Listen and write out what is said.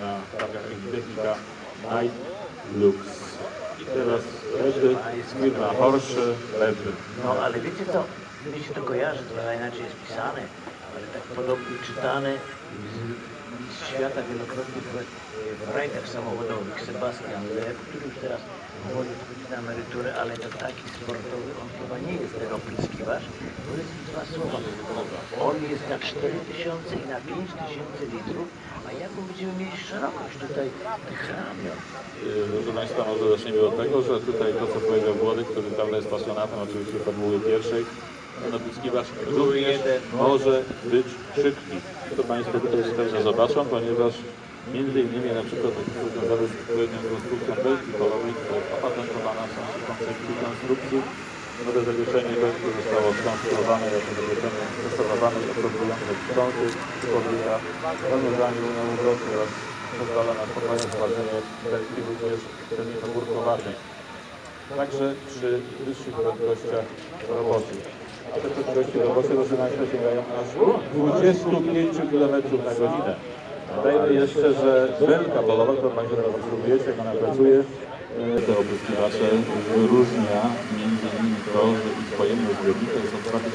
na targach Technika Night Lux. I teraz leży firma Porsche leży. No ale wiecie co, mi się to kojarzy, trochę inaczej jest pisane, ale tak podobnie czytane z, z świata wielokrotnie w, rajdach samochodowych. Sebastian Lew, który już teraz powoli wchodzi na emeryturę, ale to taki sportowy, on chyba nie jest ten opryskiwacz. Powiedz mi dwa słowa. On jest na 4000 i na 5000 litrów, a jaką będziemy mieli szerokość tutaj tych ramion? Yy, Proszę Państwa, może zacznijmy od tego, że tutaj to, co powiedział Włody, który dawno jest pasjonatem oczywiście Formuły pierwszej, ten opryskiwacz również może być szybki. To Państwo tutaj pewnie zobaczą, ponieważ między innymi na przykład związane z odpowiednią konstrukcją belki polowej, która jest opatentowana w sensie koncepcji konstrukcji. Nowe zawieszenie belki zostało skonstruowane jako zawieszenie zastosowane do produkujących wstrząsy, podlega zamierzaniu na uwrotu oraz pozwala na spokojne prowadzenie belki również pogórkowanej. Także przy wyższych prędkościach roboczych. A te prędkości robocze, Państwa, sięgają aż 25 km na godzinę. Dodajmy jeszcze, że belka polowa, którą Państwo teraz obserwujecie, jak ona pracuje, e, te opryskiwacze wyróżnia między innymi to, że ich pojemność zbiornika jest od 2000